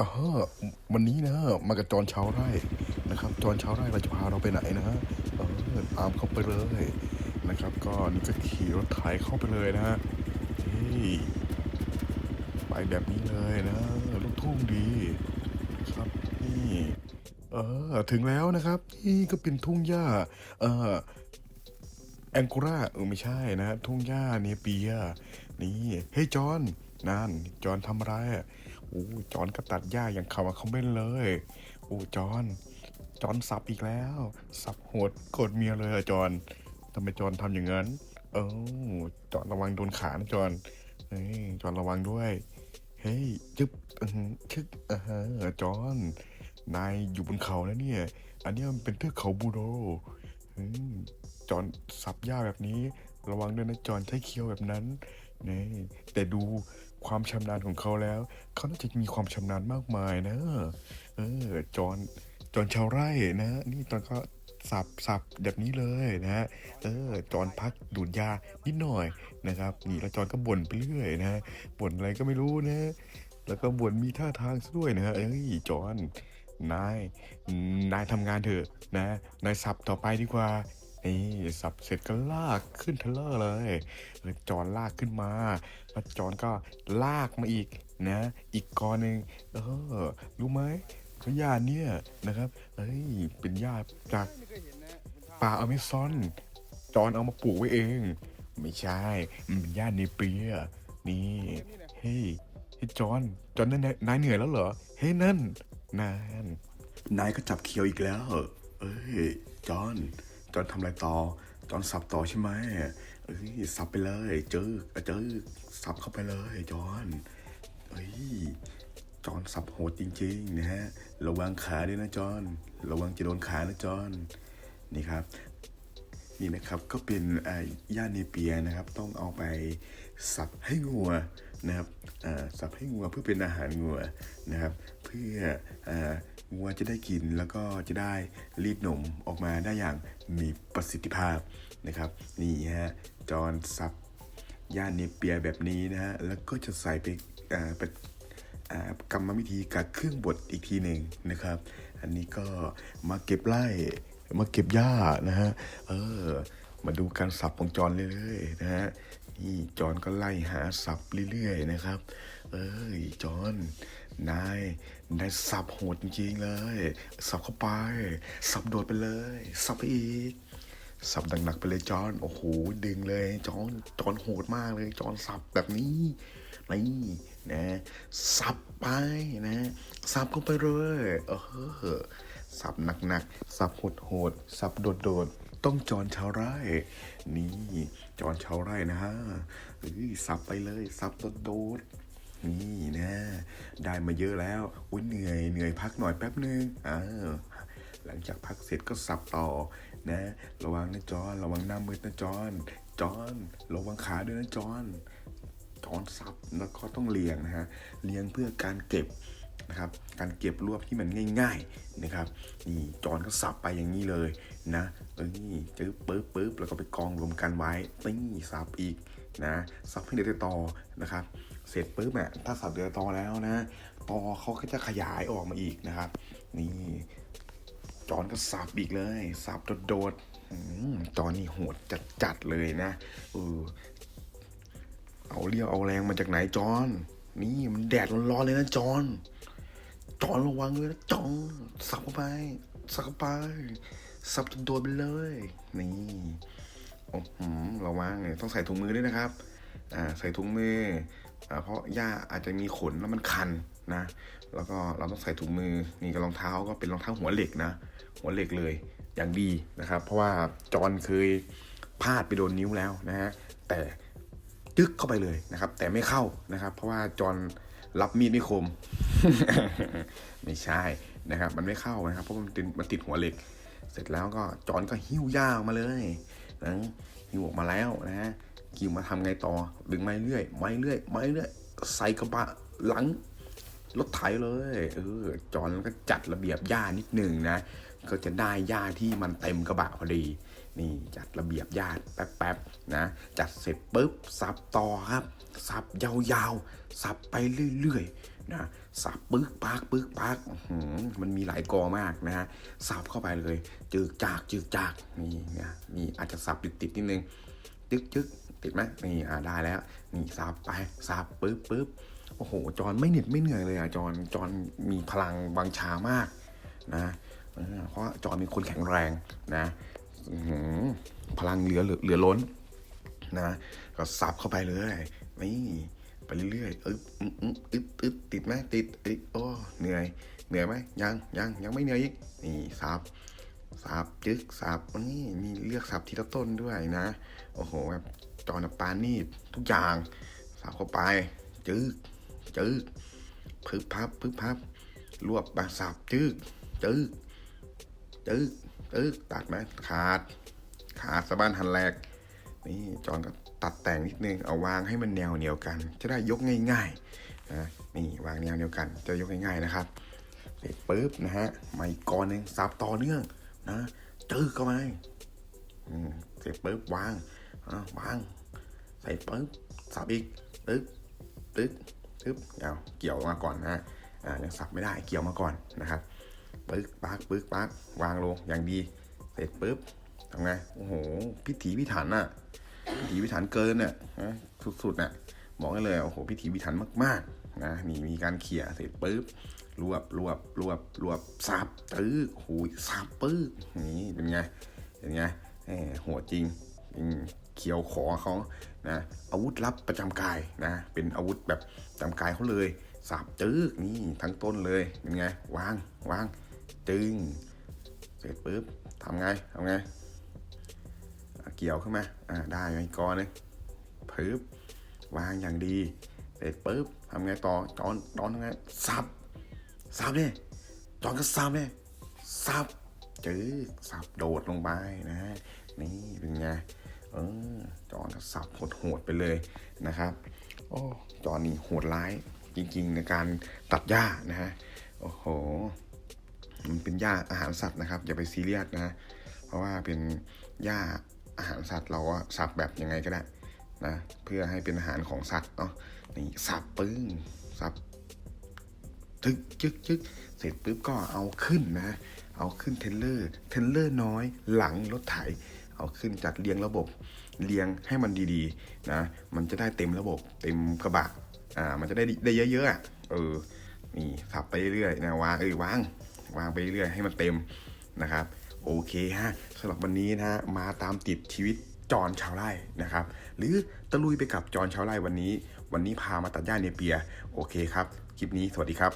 อ่าฮวันนี้นะมากับจอนชาวไร่นะครับ จอนชาวไร่เราจะพาเราไปไหนนะเออตามเข้าไปเลยนะครับ ก็นี่ก็ขี่รถไถเข้าไปเลยนะฮะนี่ไปแบบนี้เลยนะลูกทุ่งดีครับนี่เออถึงแล้วนะครับนี่ก็เป็นทุ่งหญ้าเออแองโกราเออไม่ใช่นะ ทุ่งหญ้าเนเปียนี่เฮ้ยจอนนั่นจอนทำอะไรอะ อ้จอนก็ตัดหญ้าอย่างเขาว่าเขาเม่นเลยโอ้จอนจอนสับอีกแล้ว สับโหดโกดเมียเลยอะจอนทำไมจอนทำอย่างนั้น เออจอนระวังโดนขานะจอนเฮ้ยจอนระวังด้วย เฮ้ยจึ๊บอื้อหือชึกอ่าฮะจอนนายอยู่บนเขาแล้วเนี่ย อันนี้มันเป็นเทือกเขาบูโดอืมจอนสับหญ้าแบบนี้ ระวังด้วยนะจอนใช้เคี้ยวแบบนั้นนี่แต่ดู ความชำนาญของเขาแล้ว เขาน่าจะมีความชำนาญมากมายนะ เออจอนจอนชาวไร่นะ นี่ตอนก็สับสับแบบนี้เลยนะเออจอนพักดูดยานิดหน่อยนะครับ นี่แล้วจอนก็บ่นไปเรื่อยนะบ่นอะไรก็ไม่รู้นะ แล้วก็บ่นมีท่าทางซะด้วยนะเอ้ยจอนนาย นายทำงานเถอะนะ นายสับต่อไปดีกว่า นี่สับเสร็จก็ลากขึ้นเทเลอร์เลยแล้วจอนลากขึ้นมาแล้วจอนก็ลากมาอีกนะ อีกกอนหนึ่งเออรู้ไหมว่าญาเนี่ยนะครับเอ้ยเป็นหญ้าจากป่าอเมซอน จอนเอามาปลูกไว้เอง ไม่ใช่มันเป็นหญ้าเนเปียนี่เฮ้ยเฮ้ยจอนจอนนั่นนายนายเหนื่อยแล้วเหรอเฮ้ยนั่นนั่นนายก็จับเขียวอีกแล้ว เอ้ยจอน จอนทำอะไรต่อ จอนสับต่อใช่ไหมเอ้ยสับไปเลย เจอเจอสับเข้าไปเลยจอนเอ้ยจอนสับโหดจริงๆนะฮะ ระวังขาด้วยนะจอน ระวังจะโดนขานะจอนนี่ครับ นี่นะครับก็เป็นอ่าย่าเนเปียนะครับ ต้องเอาไปสับให้งัวนะครับสับให้งัวเพื่อเป็นอาหารงัวนะครับ พื่อวัวจะได้กินแล้วก็จะได้รีดนมออกมาได้อย่างมีประสิทธิภาพนะครับ นี่ฮะจอนสับย่าเนเปียแบบนี้นะฮะแล้วก็จะใส่ไปไปกรรมวิธีกับเครื่องบดอีกทีหนึ่งนะครับ อันนี้ก็มาเก็บไล่มาเก็บหญ้านะฮะเออมาดูการสับของจอนเรื่อยๆนะฮะนี่จอนก็ไล่หาสับเรื่อยๆนะครับ เอ้ยจอน นายนายสับโหดจริงๆเลย สับเข้าไป สับโดดไปเลย สับไปอีก สับหนักๆไปเลยจอนโอ้โหดึงเลยจอนจอนโหดมากเลยจอนสับแบบนี้นี่นะ สับไปนะ สับเข้าไปเลยเออสับหนักๆ สับโหดๆสับโดดๆต้องจอนชาวไร่ นี่จอนชาวไร่นะฮะสับไปเลย สับโดดๆ นี่นะ ได้มาเยอะแล้ว อุ้ยเหนื่อยเหนื่อยพักหน่อยแป๊บนึงอ้าหลังจากพักเสร็จก็สับต่อนะ ระวังนะจอนระวังหน้ามืดนะจอนจอนระวังขาด้วยนะจอนจอนสับแล้วก็ต้องเลียงนะฮะเลียงเพื่อการเก็บนะครับการเก็บรวบที่มันง่ายๆนะครับนี่จอนก็สับไปอย่างนี้เลยนะเออนี่จื๊บปึ๊บปึ๊บแล้วก็ไปกองรวมกันไว้นี่สับอีก นะสับให้เดือดต่อนะครับ เสร็จปุ๊บอะถ้าสับเดือดต่อแล้วนะตอเขาก็จะขยายออกมาอีกนะครับ นี่จอนก็สับอีกเลยสับโดดๆจอนนี่โหดจัดๆเลยนะเออเอาเรียวเอาแรงมาจากไหนจอนนี่มันแดดร้อนๆเลยนะจอนจอนระวังเลยนะจอนสับเข้าไปสับเข้าไปสับโดดไปเลย นี่ อ้โหระวังต้องใส่ถุงมือด้วยนะครับอ่าใส่ถุงมืออ่าเพราะหญ้าอาจจะมีขนแล้วมันคันนะ แล้วก็เราต้องใส่ถุงมือนี่กับรองเท้าก็เป็นรองเท้าหัวเหล็กนะ หัวเหล็กเลยอย่างดีนะครับ เพราะว่าจอนเคยพลาดไปโดนนิ้วแล้วนะฮะแต่จึ๊กเข้าไปเลยนะครับ แต่ไม่เข้านะครับ เพราะว่าจอนรับมีดไม่คม ไม่ใช่นะครับ มันไม่เข้านะครับเพราะมันติดมันติดหัวเหล็ก เสร็จแล้วก็จอนก็หิ้วย่าออกมาเลยนะ หิ้วออกมาแล้วนะฮะกิวมาทำไงต่อดึงไม้เรื่อยไม้เรื่อยไม้เรื่อยใส่กระบะหลังรถไถเลยเออจอนก็จัดระเบียบหญ้านิดหนึ่งนะ ก็จะได้หญ้าที่มันเต็มกระบะพอดี นี่จัดระเบียบหญ้าแป๊บๆนะ จัดเสร็จปุ๊บสับต่อครับ สับยาวๆ สับไปเรื่อยๆ นะสับปึกปักปึกปักมันมีหลายกอมากนะฮะสับเข้าไปเลย จึกจากจึกจากนี่นะนี่อาจจะสับติดติดนิดนึงจึกจึกติดไหมนี่อ่าได้แล้ว นี่สับไปสับปึ๊บปึ๊บโอ้โห จอนไม่เหน็ดไม่เหนื่อยเลยอะจอนจอนมีพลังวังชามากนะเพราะจอนเป็นคนแข็งแรงนะพลังเหลือเหลือเหลือล้นนะ ก็สับเข้าไปเลยนี่ ไปเรื่อยๆอึ๊บอึ๊บอึ๊บอึ๊บติดไหมติดเอ้ยโอ้เหนื่อย เหนื่อยไหมยังยังยังไม่เหนื่อยอีกนี่สับสับจึ๊กสับนี่มีเลือกสับทีละต้นด้วยนะ โอ้โหแบบจอนปลานี่ทุกอย่างสับเข้าไป จึ๊กจึ๊กพึบพับพึบพับ รวบมาสับจึ๊กจึ๊กจึ๊กจึ๊กตัดไหมขาด ขาดสะบ้านหันแหลก นี่จอนก็ ตัดแต่งนิดนึงเอาวางให้มันแนวเดียวกัน จะได้ยกง่ายๆนะนี่วางแนวเดียวกัน จะยกง่ายๆนะครับเสร็จปุ๊บนะฮะมาอีกก้อนหนึ่งสับต่อเนื่องนะจื้อเข้ามาเสร็จปุ๊บวางวางใส่ปุ๊บสับอีกตึ๊บตึ๊บตึ๊บเอาเกี่ยวมาก่อนนะอ่ายังสับไม่ได้เกี่ยวมาก่อนนะครับปึ๊กปักปึ๊กปักวางลงอย่างดี เสร็จปุ๊บทำไงโอ้โหพิถีพิถันอะ พิถีพิถันเกินน่ะสุดๆน่ะบอกได้เลยโอ้โหพิถีพิถันมากๆนะนี่มีการเขี่ยเสร็จปุ๊บรวบรวบรวบรวบสับตื้อโอ้ยสับปื้อนี่เป็นไงเป็นไงหมโหดจริงเขียวขอเขานะอาวุธลับประจำกายนะ เป็นอาวุธแบบประจำกายเขาเลยสับจื้อนี่ทั้งต้นเลยเป็นไงวางวางจึง เสร็จปุ๊บทำไงทำไง กี่ยวขึ้นมาอ่าได้ไหมก้อนนึงพึบวางอย่างดีเสร็จปุ๊บทำไงต่อจอนจอนทำไงสับสับเนี่ยจอนก็สับเนี่ยสับจื้อสับโดดลงไปนะฮะนี่เป็นไงเออจอนก็สับโหดๆไปเลยนะครับ โอ้จอนนี่โหดร้ายจริงๆในการตัดหญ้านะฮะโอ้โหมันเป็นหญ้าอาหารสัตว์นะครับ อย่าไปซีเรียสนะ เพราะว่าเป็นหญ้า อาหารสัตว์เราก็สับแบบยังไงก็ได้นะเพื่อให้เป็นอาหารของสัตว์เนาะนี่สับปึ้งสับทึกจึกจึกเสร็จปุ๊บก็เอาขึ้นนะ เอาขึ้นเทรลเลอร์เทรลเลอร์น้อยหลังรถไถ เอาขึ้นจัดเรียงระบบเรียงให้มันดีๆนะมันจะได้เต็มระบบเต็มกระบะอ่ามันจะได้ได้เยอะๆอะเออนี่สับไปเรื่อยนะวางเอ้ยวางวางไปเรื่อยให้มันเต็มนะครับ โอเคฮะสำหรับวันนี้นะฮะมาตามติดชีวิตจอนชาวไร่นะครับ หรือตะลุยไปกับจอนชาวไร่วันนี้ วันนี้พามาตัดหญ้าเนเปีย โอเคครับ คลิปนี้สวัสดีครับ